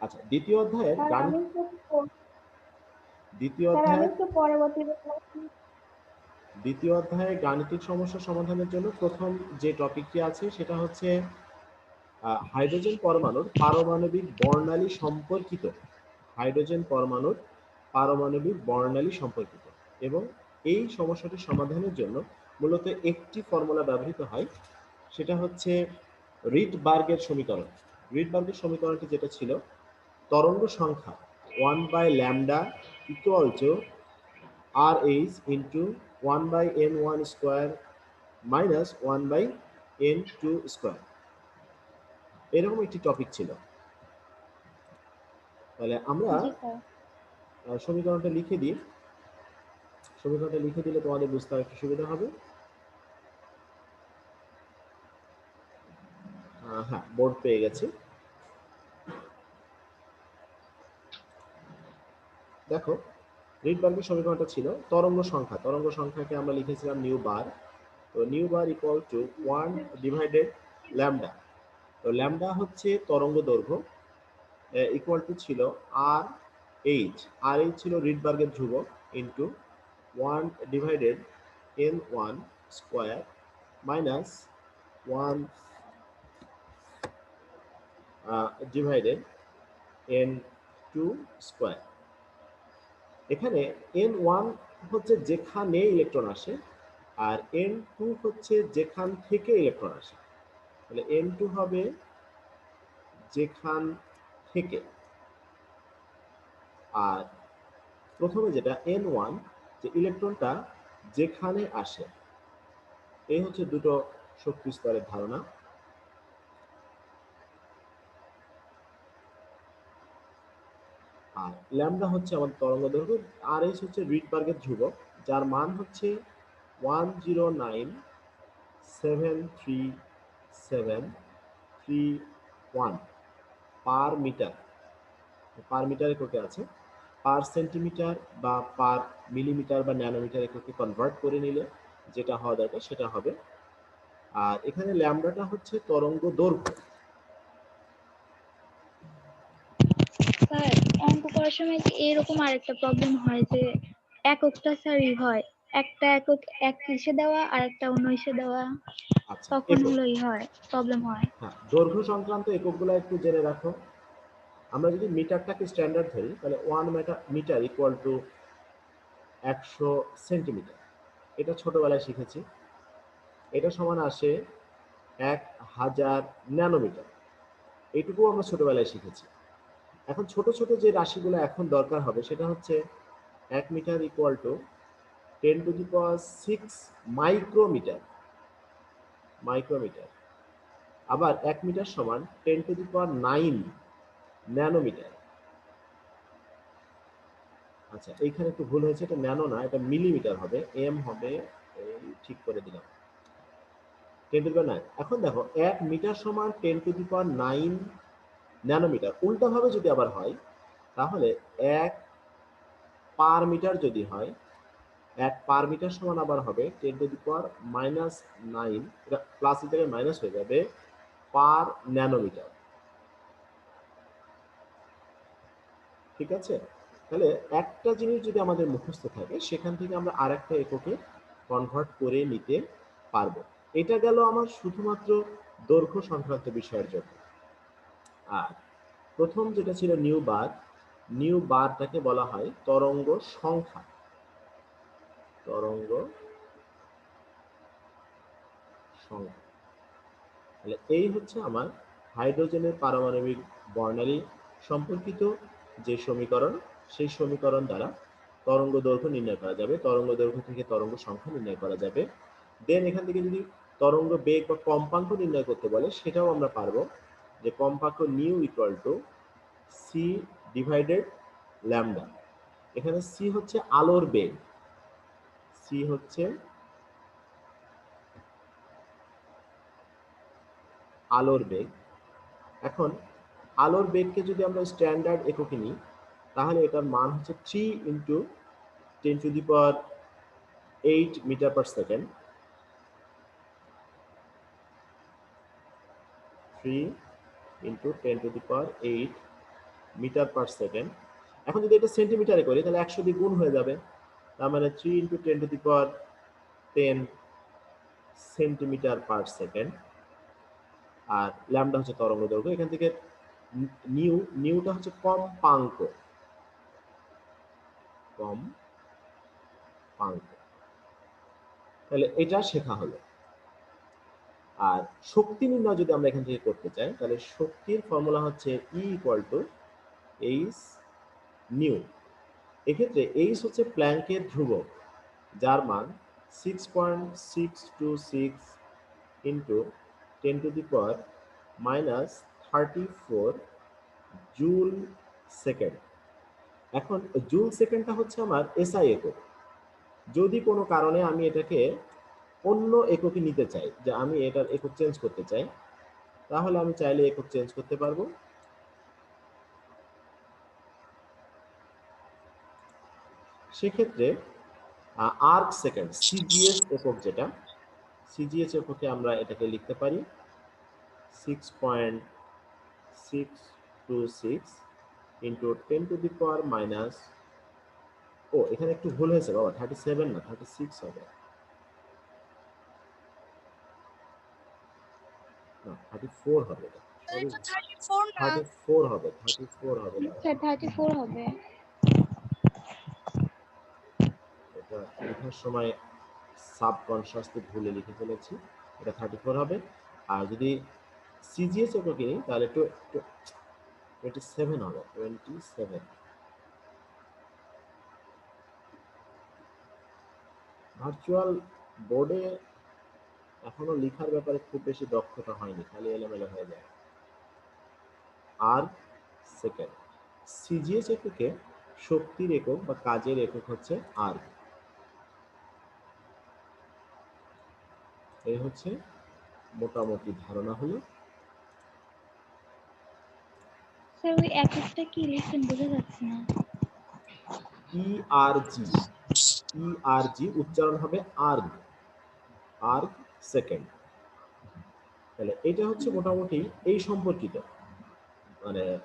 আচ্ছা দ্বিতীয় অধ্যায়ে স্যার গাণিত আমি তো প- দ্বিতীয় অধ্যায়ে দ্বিতীয় অধ্যায়ে গাণিতিক সমস্যা সমাধানের জন্য প্রথম যে টপিকটি আছে সেটা হচ্ছে হাইড্রোজেন পরমাণুর পারমাণবিক বর্ণালী সম্পর্কিত। হাইড্রোজেন পরমাণুর পারমাণবিক বর্ণালী সম্পর্কিত। এবং এই সমস্যাটি সমাধানের জন্য মূলত একটি ফর্মুলা ব্যবহৃত হয় সেটা হচ্ছে রিডবার্গের সমীকরণ। রিডবার্গের সমীকরণটি যেটা ছিল তরঙ্গ সংখ্যা one by lambda equal to R H into one by N one square minus one by N two square এরকম একটি টপিক ছিল। তাহলে আমরা সমীকরণটা লিখে দিই। সমীকরণটা লিখে দিলে তোমাদের বুঝতে একটু সুবিধা হবে। হ্যাঁ বোর্ড পেয়ে গেছি। দেখো রিডবার্গের সমীকরণটা ছিল তরঙ্গ সংখ্যা। তরঙ্গ সংখ্যাকে আমরা লিখেছিলাম নিউ বার তো nu bar equal to one divided lambda তো ল্যামডা হচ্ছে তরঙ্গ দৈর্ঘ্য ইকুয়াল টু ছিল আর এইচ আর এইচ ছিল রিডবার্গের ধ্রুবক into one divided N one square minus one divided N two square এখানে এন ওয়ান হচ্ছে যেখানে ইলেকট্রন আসে আর এন টু হচ্ছে যেখান থেকে ইলেকট্রন আসে। তাহলে এন টু হবে যেখান থেকে। আর প্রথমে যেটা এন ওয়ান যে ইলেকট্রনটা যেখানে আসে এই হচ্ছে দুটো শক্তি স্তরের ধারণা। আর ল্যামডা হচ্ছে আমাদের তরঙ্গ দৈর্ঘ্য, আর এইচ হচ্ছে রিডবার্গের ধ্রুবক, যার মান হচ্ছে one zero nine seven three seven three one per metre. Per metre এককে আছে। পার সেন্টিমিটার বা পার মিলিমিটার বা ন্যানোমিটার এককে কনভার্ট করে নিলে যেটা হওয়া দরকার সেটা হবে। আর এখানে ল্যামডাটা হচ্ছে তরঙ্গ দৈর্ঘ্য। করার সময় এরকম আরেকটা প্রবলেম হয় যে এক এককটা স্যারই হয় একটা একক এক ইসে দেওয়া আর একটা অন্য ইসে দেওয়া আচ্ছা তখন। হলোই হয় প্রবলেম হয়। হ্যাঁ দৈর্ঘ্য সংক্রান্ত এককগুলো একটু জেনে রাখো। আমরা যদি মিটারটাকে স্ট্যান্ডার্ড ধরি তাহলে one metre metre equal to একশো সেন্টিমিটার এটা ছোটবেলায় শিখেছি। এটা সমান আসে এক হাজার ন্যানোমিটার এইটুকু আমরা ছোটবেলায় শিখেছি। এখন ছোট ছোট যে রাশিগুলো এখন দরকার হবে, সেটা হচ্ছে এক metre equal to ten to the power six micrometre micrometre আবার এক মিটার সমান ten to the power nine nanometre আচ্ছা এইখানে একটু ভুল হয়েছে, এটা ন্যানো না, এটা মিলিমিটার হবে। এম হবে ঠিক করে দিলাম। Ten to the power nine এখন দেখো, এক মিটার সমান ten to the power nine nanometre. উল্টাভাবে যদি আবার হয়, তাহলে এক পার মিটার যদি হয়, এক পার মিটার সমান আবার হবে ten to the power minus nine, এটা প্লাস থেকে মাইনাস হয়ে যাবে পার ন্যানোমিটার। ঠিক আছে? তাহলে একটা জিনিস যদি আমাদের মুখস্থ থাকে, সেখান থেকে আমরা আরেকটা এককে কনভার্ট করে নিতে পারব। এটা গেল আমার শুধুমাত্র দৈর্ঘ্য সংক্রান্ত বিষয়ের জন্য। আর প্রথম যেটা ছিল নিউ বার, নিউ বারটাকে বলা হয় তরঙ্গ সংখ্যা। তরঙ্গ সংখ্যা। তাহলে এই হচ্ছে আমার হাইড্রোজেনের পারমাণবিক বর্ণালী সম্পর্কিত যে সমীকরণ, সেই সমীকরণ দ্বারা তরঙ্গ দৈর্ঘ্য নির্ণয় করা যাবে। তরঙ্গ দৈর্ঘ্য থেকে তরঙ্গ সংখ্যা নির্ণয় করা যাবে। দেন এখান থেকে যদি তরঙ্গ বেগ বা কম্পাঙ্ক নির্ণয় করতে বলে, সেটাও আমরা পারব। যে কম্পাঙ্ক nu equal to c divided lambda এখানে সি হচ্ছে আলোর বেগ। সি হচ্ছে আলোর বেগ। এখন আলোর বেগকে যদি আমরা স্ট্যান্ডার্ড এককে নিই, তাহলে এটার মান হচ্ছে three into ten to the power eight metre per second three into ten to the power eight metre per second এখন যদি এটা সেন্টিমিটারে করি, তাহলে একশো দিয়ে গুণ হয়ে যাবে। তার মানে three into ten to the power ten centimetre per second R lambda হচ্ছে তরঙ্গ দৈর্ঘ্য। এখান থেকে নিউ নিউটা হচ্ছে কম্পাঙ্ক। কম পাঙ্ক তাহলে এটা শেখা হলো। আর শক্তি নির্ণয় যদি আমরা এখান থেকে করতে চাই, তাহলে শক্তির ফর্মুলা হচ্ছে E equal to h nu এক্ষেত্রে এইচ হচ্ছে প্ল্যাঙ্কের ধ্রুবক, যার মান six point six two six into ten to the power minus thirty four joule second এখন জুল সেকেন্ডটা হচ্ছে আমার এসআই একক। যদি কোনো কারণে আমি এটাকে অন্য এককে নিতে চাই, যে আমি এটার একক চেঞ্জ করতে চাই, তাহলে আমি চাইলে একক চেঞ্জ করতে পারব। সেক্ষেত্রে আর্ক সেকেন্ড সিজিএস একক যেটা সিজিএস এককে আমরা এটাকে লিখতে পারি six point six two six into ten to the power minus ও, এখানে একটু ভুল হয়েছে, বাবা থার্টি সেভেন না থার্টি সিক্স হবে না থার্টি ফোর হবে থার্টি ফোর হবে থার্টি ফোর হবে স্যার থার্টি ফোর হবে। এটা লেখার সময় সাবকনশাসলি ভুলে লিখে ফেলেছি। এটা থার্টি ফোর হবে। আর যদি সিজিএস এককে নিই তাহলে টোয়েন্টি সেভেন হবে টোয়েন্টি সেভেন ভার্চুয়াল বোর্ডে এখনও লেখার ব্যাপারে খুব বেশি দক্ষতা হয়নি খালি এলোমেলো হয়ে যায়। আর সেকেন্ড সিজিএস এককে শক্তির একক বা কাজের একক হচ্ছে আর এই হচ্ছে মোটামুটি ধারণা হলো। স্যার ওই এক একটা কি লিখছেন বোঝা যাচ্ছে না। ইআরজি ইআরজি উচ্চারণ হবে আর্গ আর্গ সেকেন্ড তাহলে এটা হচ্ছে মোটামুটি এই সম্পর্কিত মানে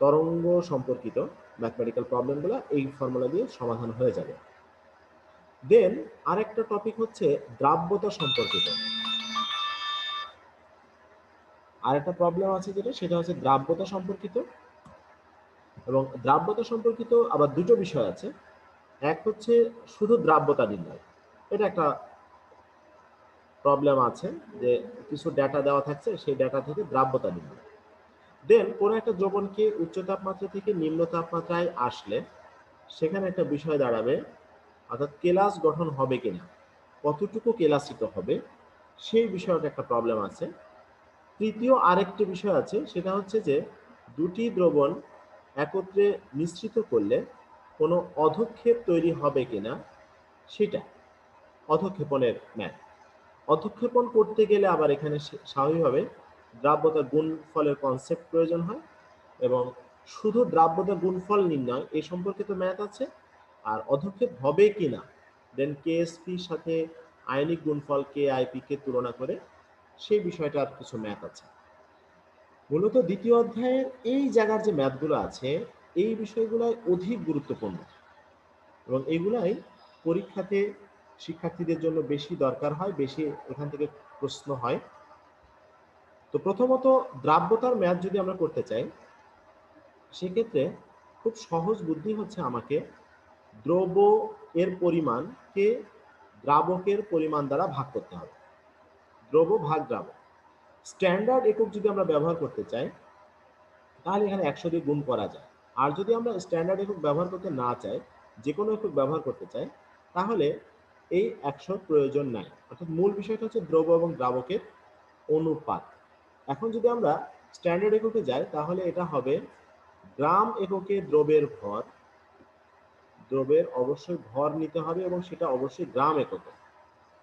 তরঙ্গ সম্পর্কিত ম্যাথমেটিক্যাল প্রবলেমগুলো এই ফর্মুলা দিয়ে সমাধান হয়ে যাবে। দেন আরেকটা টপিক হচ্ছে দ্রাব্যতা সম্পর্কিত। আরেকটা প্রবলেম আছে যেটা, সেটা হচ্ছে দ্রাব্যতা সম্পর্কিত। এবং দ্রাব্যতা সম্পর্কিত আবার দুটো বিষয় আছে। এক হচ্ছে শুধু দ্রাব্যতা নির্ণয়। এটা একটা প্রবলেম আছে যে কিছু ডেটা দেওয়া থাকছে, সেই ডেটা থেকে দ্রাব্যতা নির্ণয় দেন কোনো একটা দ্রবণকে উচ্চ তাপমাত্রা থেকে নিম্ন তাপমাত্রায় আসলে সেখানে একটা বিষয় দাঁড়াবে, অর্থাৎ কেলাস গঠন হবে কিনা, কতটুকু কেলাসিত হবে, সেই বিষয়টা একটা প্রবলেম আছে। তৃতীয় আরেকটি বিষয় আছে, সেটা হচ্ছে যে দুটি দ্রবণ একত্রে মিশ্রিত করলে কোনো অধক্ষেপ তৈরি হবে কিনা, সেটা অধক্ষেপণের ম্যাথ অধক্ষেপণ করতে গেলে আবার এখানে স্বাভাবিকভাবে দ্রাব্যতা গুণফলের কনসেপ্ট প্রয়োজন হয় এবং শুধু দ্রাব্যতা গুণফল নির্ণয় এই সম্পর্কিত ম্যাথ আছে। আর অধক্ষেপ হবে কি না দেন কেএসপির সাথে আয়নিক গুণফল কে আইপি কে তুলনা করে সেই বিষয়টার কিছু ম্যাথ আছে। মূলত দ্বিতীয় অধ্যায়ের এই জায়গার যে ম্যাথগুলো আছে, এই বিষয়গুলাই অধিক গুরুত্বপূর্ণ। এবং এগুলাই পরীক্ষাতে শিক্ষার্থীদের জন্য বেশি দরকার হয়, বেশি এখান থেকে প্রশ্ন হয়। তো প্রথমত দ্রাব্যতার ম্যাথ যদি আমরা করতে চাই, সেক্ষেত্রে খুব সহজ বুদ্ধি হচ্ছে আমাকে দ্রব্য এর পরিমাণকে দ্রাবকের পরিমাণ দ্বারা ভাগ করতে হবে। দ্রব্য ভাগ দ্রাবক। স্ট্যান্ডার্ড একক যদি আমরা ব্যবহার করতে চাই, তাহলে এখানে একশো দিয়ে গুণ করা যায়। আর যদি আমরা স্ট্যান্ডার্ড একক ব্যবহার করতে না চাই যে কোনো একক ব্যবহার করতে চাই, তাহলে এই একশোর প্রয়োজন নাই। অর্থাৎ মূল বিষয়টা হচ্ছে দ্রব্য এবং দ্রাবকের অনুপাত। এখন যদি আমরা স্ট্যান্ডার্ড এককে যাই, তাহলে এটা হবে গ্রাম এককে দ্রব্যের ভর। দ্রব্যের অবশ্যই ভর নিতে হবে এবং সেটা অবশ্যই গ্রাম এককে।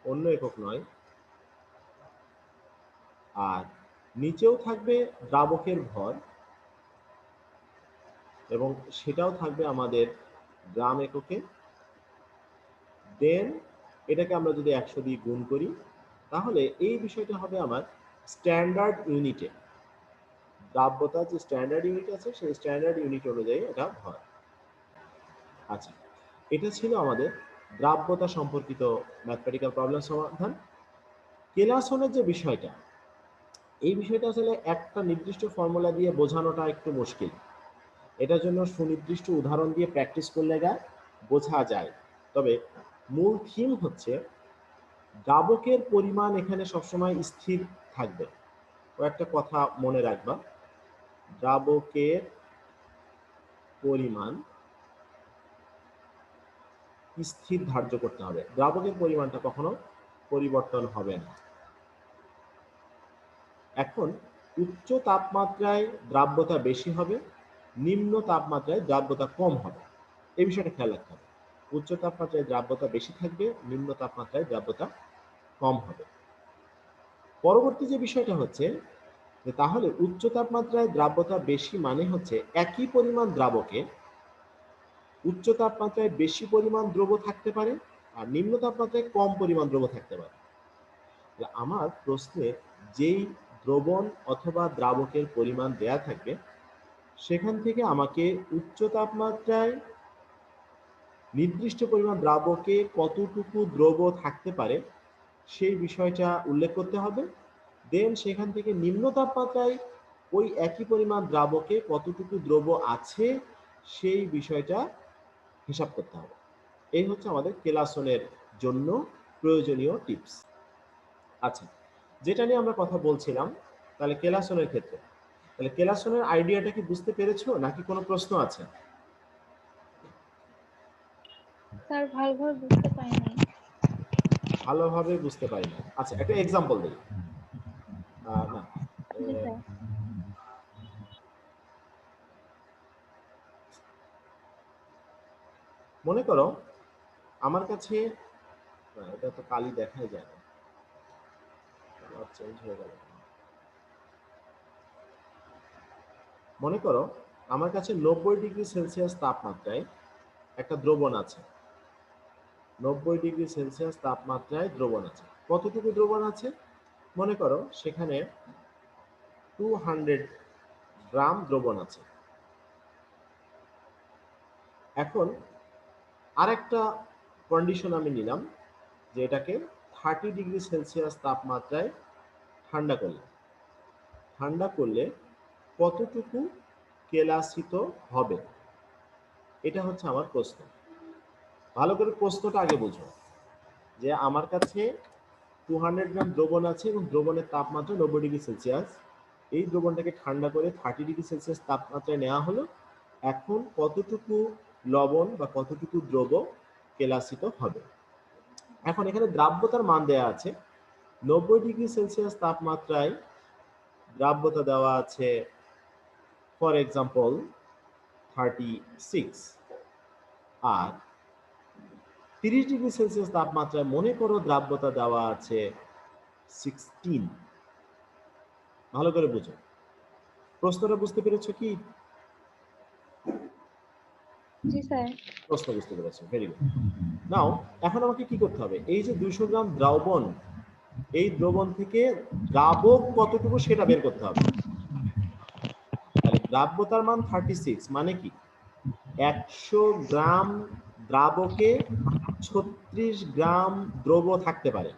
অন্য একক নয়। আর নিচেও থাকবে দ্রাবকের ভর এবং সেটাও থাকবে আমাদের গ্রাম এককে। দেন এটাকে আমরা যদি একশো দিয়ে গুণ করি, তাহলে এই বিষয়টা হবে আমার স্ট্যান্ডার্ড ইউনিটে দ্রাব্যতার যে স্ট্যান্ডার্ড ইউনিট আছে, সেই স্ট্যান্ডার্ড ইউনিট অনুযায়ী এটা হয়। আচ্ছা এটা ছিল আমাদের দ্রাব্যতা সম্পর্কিত ম্যাথমেটিক্যাল প্রবলেম সমাধান। কেলাসনের যে বিষয়টা, এই বিষয়টা আসলে একটা নির্দিষ্ট ফর্মুলা দিয়ে বোঝানোটা একটু মুশকিল। এটার জন্য সুনির্দিষ্ট উদাহরণ দিয়ে প্র্যাকটিস করলে গা বোঝা যায়। তবে মূল থিম হচ্ছে দ্রাবকের পরিমাণ এখানে সবসময় স্থির থাকবে। ও একটা কথা মনে রাখবা। দ্রাবকের পরিমাণ স্থির ধার্য করতে হবে। দ্রাবকের পরিমাণটা কখনো পরিবর্তন হবে না। এখন উচ্চ তাপমাত্রায় দ্রাব্যতা বেশি হবে, নিম্ন তাপমাত্রায় দ্রাব্যতা কম হবে। এই বিষয়টা খেয়াল রাখতে হবে। উচ্চ তাপমাত্রায় দ্রাব্যতা বেশি থাকবে, নিম্ন তাপমাত্রায় দ্রাব্যতা কম হবে। পরবর্তী যে বিষয়টা হচ্ছে যে তাহলে উচ্চ তাপমাত্রায় দ্রাব্যতা বেশি মানে হচ্ছে একই পরিমাণ দ্রাবকে উচ্চ তাপমাত্রায় বেশি পরিমাণ দ্রব্য থাকতে পারে আর নিম্ন তাপমাত্রায় কম পরিমাণ দ্রব্য থাকতে পারে। আমার প্রশ্নে যেই দ্রবণ অথবা দ্রাবকের পরিমাণ দেয়া থাকবে, সেখান থেকে আমাকে উচ্চ তাপমাত্রায় নির্দিষ্ট পরিমাণ দ্রাবকে কতটুকু দ্রব থাকতে পারে, সেই বিষয়টা উল্লেখ করতে হবে। দেন সেখান থেকে নিম্ন তাপমাত্রায় ওই একই পরিমাণ দ্রাবকে কতটুকু দ্রব আছে, সেই বিষয়টা হিসাব করতে হবে। এই হচ্ছে আমাদের কেলাসনের জন্য প্রয়োজনীয় টিপস। আচ্ছা যেটা নিয়ে আমরা কথা বলছিলাম, তাহলে কেলাসনের ক্ষেত্রে। তাহলে কেলাসনের আইডিয়াটা কি বুঝতে পেরেছ, নাকি কোনো প্রশ্ন আছে? স্যার ভালোভাবে বুঝতে পারি নাই ভালোভাবে বুঝতে পারি না আচ্ছা একটা এক্সাম্পল দিই না মনে করো আমার কাছে এটা তো কালি দেখাই যায় না। চেঞ্জ হয়ে গেল। মনে করো আমার কাছে নব্বই ডিগ্রি সেলসিয়াস তাপমাত্রায় একটা দ্রবণ আছে। নব্বই ডিগ্রি সেলসিয়াস তাপমাত্রায় দ্রবণ আছে। কতটুকু দ্রবণ আছে? মনে করো সেখানে টু হান্ড্রেড গ্রাম দ্রবণ আছে। এখন আরেকটা কন্ডিশন আমি নিলাম, যে এটাকে থার্টি ডিগ্রি সেলসিয়াস তাপমাত্রায় ঠান্ডা করলাম ঠান্ডা করলে কতটুকু কেলাসিত হবে? এটা হচ্ছে আমার প্রশ্ন। ভালো করে প্রশ্নটা আগে বুঝো। যে আমার কাছে টু হান্ড্রেড গ্রাম দ্রবণ আছে এবং দ্রবণের তাপমাত্রা নব্বই ডিগ্রি সেলসিয়াস। এই দ্রবণটাকে ঠান্ডা করে থার্টি ডিগ্রি সেলসিয়াস তাপমাত্রায় নেওয়া হলো। এখন কতটুকু লবণ বা কতটুকু দ্রব কেলাসিত হবে? এখন এখানে দ্রাব্যতার মান দেওয়া আছে। নব্বই ডিগ্রি সেলসিয়াস তাপমাত্রায় দ্রাব্যতা দেওয়া আছে ফর এক্সাম্পল থার্টি সিক্স আর তিরিশ ডিগ্রি সেলসিয়াস তাপমাত্রায় মনে করো দ্রাব্যতা দেওয়া আছে সিক্সটিন ভালো করে বুঝো। প্রশ্নটা বুঝতে পেরেছ কি? জি স্যার। প্রশ্ন বুঝতে পেরেছ ভেরি গুড নাও এখন আমাকে কি করতে হবে? এই যে দুইশো গ্রাম দ্রবণ এই দ্রবণ থেকে দ্রাবক কতটুকু সেটা বের করতে হবে? দ্রাব্যতার মান থার্টি সিক্স মানে কি? একশো গ্রাম দ্রাবকে ছত্রিশ গ্রাম দ্রব্য থাকতে পারে।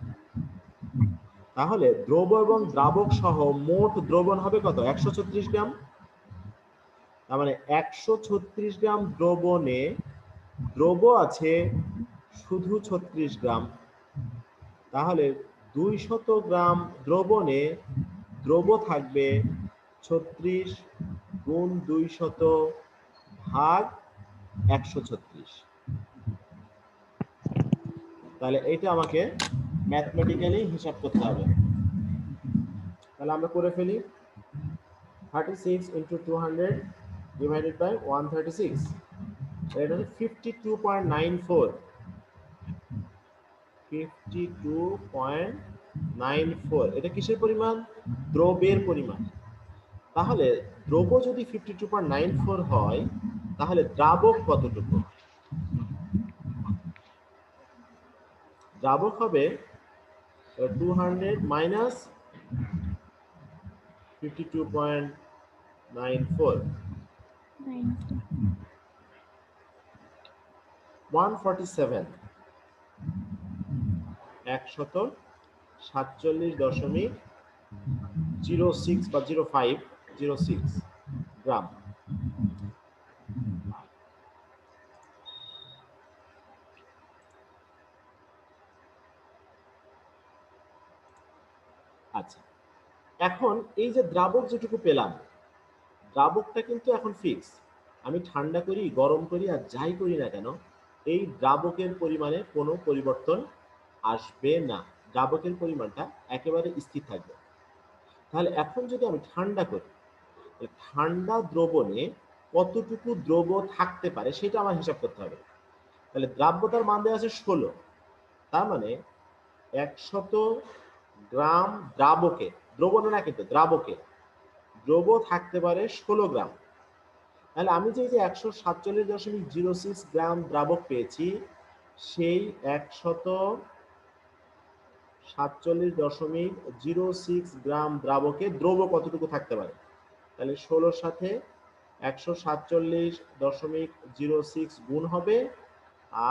তাহলে দ্রব এবং দ্রাবক সহ মোট দ্রবণ হবে কত? একশো ছত্রিশ গ্রাম। তার মানে একশো ছত্রিশ গ্রাম দ্রবণে দ্রব আছে শুধু ছত্রিশ গ্রাম। তাহলে দুই শত গ্রাম দ্রবণে দ্রব থাকবে ছত্রিশ গুণ দুই শত ভাগ একশো ছত্রিশ। তাহলে এটা আমাকে ম্যাথমেটিক্যালি হিসাব করতে হবে। তাহলে আমরা করে ফেলি। Thirty six into two hundred divided by one thirty six এটা হচ্ছে fifty two point nine four fifty two point nine four এটা কিসের পরিমাণ? দ্রবের পরিমাণ। তাহলে দ্রব্য যদি fifty two point nine four হয়, তাহলে দ্রাবক কতটুকু? দ্রাবক হবে two hundred minus fifty two point nine four one forty seven একশত সাতচল্লিশ দশমিক জিরো সিক্স বা zero five zero six gram আচ্ছা এখন এই যে দ্রাবক যেটুকু পেলাম, দ্রাবকটা কিন্তু এখন ফিক্স আমি ঠান্ডা করি, গরম করি আর যাই করি না কেন, এই দ্রাবকের পরিমাণে কোনো পরিবর্তন আসবে না। দ্রাবকের পরিমাণটা একেবারে স্থির থাকবে। তাহলে এখন যদি আমি ঠান্ডা করি ঠান্ডা দ্রবণে কতটুকু দ্রব্য থাকতে পারে সেটা আমার হিসাব করতে হবে। তাহলে দ্রাব্যতার মান দেওয়া আছে ষোলো। তার মানে একশত গ্রাম দ্রাবকে দ্রবণে না কিন্তু, দ্রাবকে। দ্রব থাকতে পারে ষোলো গ্রাম। তাহলে আমি যে একশো সাতচল্লিশ দশমিক জিরো সিক্স গ্রাম দ্রাবক পেয়েছি, সেই একশত সাতচল্লিশ দশমিক জিরো সিক্স গ্রাম দ্রাবকে দ্রব কতটুকু থাকতে পারে? তাহলে ষোলোর সাথে একশো সাতচল্লিশ দশমিক জিরো সিক্স গুণ হবে,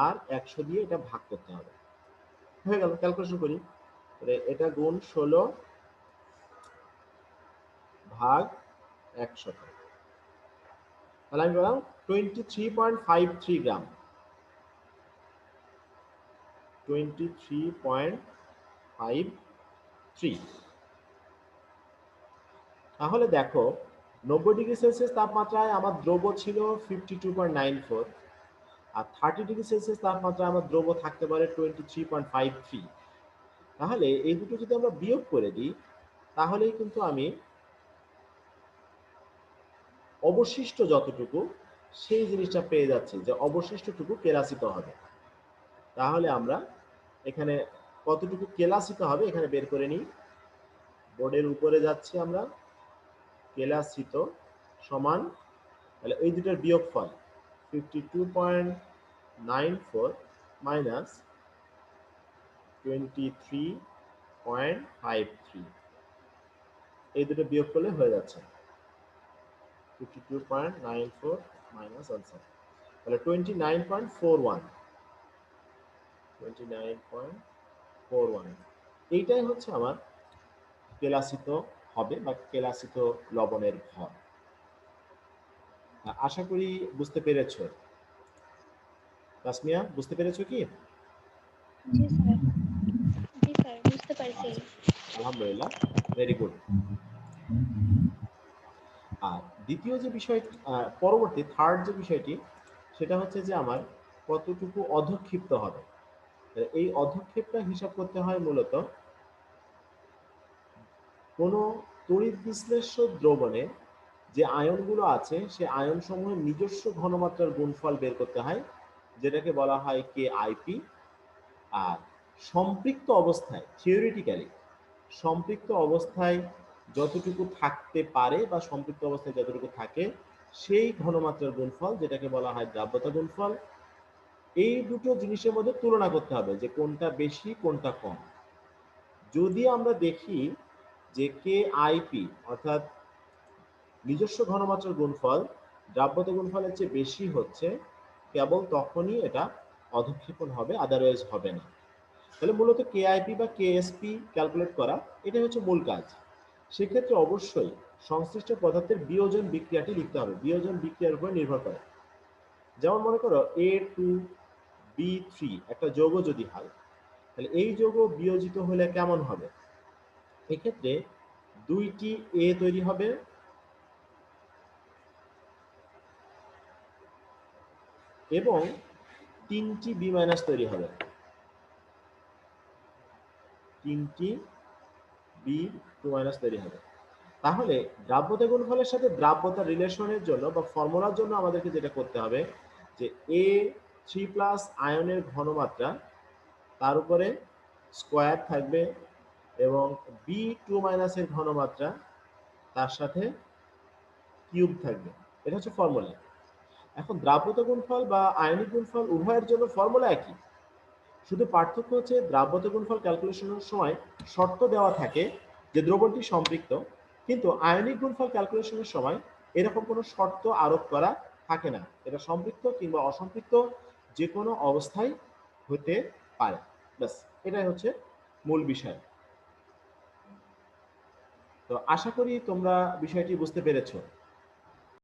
আর একশো দিয়ে এটা ভাগ করতে হবে। হয়ে গেল ক্যালকুলেশন করি। এটা গুণ ষোলো ভাগ একশো তাহলে আমি বললাম twenty three point five three gram. Twenty three point five three তাহলে দেখো, নব্বই ডিগ্রি সেলসিয়াস তাপমাত্রায় আমার দ্রব্য ছিল fifty two point nine four আর থার্টি ডিগ্রি সেলসিয়াস তাপমাত্রায় আমার দ্রব্য থাকতে পারে twenty three point five three তাহলে এই দুটো যদি আমরা বিয়োগ করে দিই, তাহলেই কিন্তু আমি অবশিষ্ট যতটুকু, সেই জিনিসটা পেয়ে যাচ্ছি যে অবশিষ্টটুকু কেলাসিত হবে। তাহলে আমরা এখানে কতটুকু কেলাসিত হবে এখানে বের করে নিই। বোর্ডের উপরে যাচ্ছি আমরা। কেলাসিত সমান, তাহলে এই দুটোর বিয়োগফল fifty two point nine four minus twenty three point five three এই দুটো বিয়োগ করলে হয়ে যাচ্ছে। Fifty two point nine four minus answer তাহলে twenty nine point four one twenty nine point four one এইটাই হচ্ছে আমার কেলাসিত হবে বা কেলাসিত লবণের ভর আশা করি বুঝতে পেরেছ। তাসমিয়া বুঝতে পেরেছ কি? জি স্যার। জি স্যার বুঝতে পারছি। আলহামদুলিল্লাহ। ভেরি গুড আর দ্বিতীয় যে বিষয় পরবর্তী থার্ড যে বিষয়টি, সেটা হচ্ছে যে আমার কতটুকু অধক্ষিপ্ত হবে। এই অধক্ষেপটা হিসাব করতে হয় মূলত কোনো তড়িৎ বিশ্লেষ্য দ্রবণে যে আয়নগুলো আছে, সে আয়ন সমূহের নিজস্ব ঘনমাত্রার গুণফল বের করতে হয়, যেটাকে বলা হয় কে আইপি আর সম্পৃক্ত অবস্থায় থিওরিটিক্যালি সম্পৃক্ত অবস্থায় যতটুকু থাকতে পারে বা সম্পৃক্ত অবস্থায় যতটুকু থাকে, সেই ঘনমাত্রার গুণফল, যেটাকে বলা হয় দ্রাব্যতা গুণফল, এই দুটো জিনিসের মধ্যে তুলনা করতে হবে যে কোনটা বেশি, কোনটা কম। যদি আমরা দেখি যে কে আইপি অর্থাৎ নিজস্ব ঘনমাত্রার গুণফল, দ্রাব্যতা গুণফলের চেয়ে বেশি হচ্ছে, কেবল তখনই এটা অধক্ষেপণ হবে আদারওয়াইজ হবে না। তাহলে মূলত কেআইপি বা কেএসপি ক্যালকুলেট করা, এটাই হচ্ছে মূল কাজ। সেক্ষেত্রে অবশ্যই সংশ্লিষ্ট পদার্থের বিয়োজন বিক্রিয়াটি লিখতে হবে। বিয়োজন বিক্রিয়ার উপর নির্ভর করে। যেমন মনে করো এ টু বি থ্রি একটা যৌগ যদি হয়, তাহলে এই যৌগ বিয়োজিত হলে কেমন হবে? এক্ষেত্রে দুইটি এ তৈরি হবে। এবং তিনটি বি মাইনাস তৈরি হবে। তিনটি বি টু মাইনাস তৈরি হবে। তাহলে দ্রাব্যতা গুণফলের সাথে দ্রাব্যতা রিলেশনের জন্য বা ফর্মুলার জন্য আমাদেরকে যেটা করতে হবে যে এ থ্রি প্লাস আয়নের ঘনমাত্রা তার উপরে স্কোয়ার থাকবে এবং বি টু মাইনাসের ঘনমাত্রা তার সাথে কিউব থাকবে। এটা হচ্ছে ফর্মুলা এখন দ্রাব্যতা গুণফল বা আয়নিক গুণফল উভয়ের জন্য ফর্মুলা একই। শুধু পার্থক্য হচ্ছে দ্রাব্যতা গুণফল ক্যালকুলেশনের সময় শর্ত দেওয়া থাকে যে দ্রবণটি সম্পৃক্ত, কিন্তু আয়নিক গুণফল ক্যালকুলেশনের সময় এরকম কোনো শর্ত আরোপ করা থাকে না। এটা সম্পৃক্ত কিংবা অসম্পৃক্ত যে কোনো অবস্থায় হতে পারে। ব্যাস, এটাই হচ্ছে মূল বিষয়। তো আশা করি তোমরা বিষয়টি বুঝতে পেরেছ।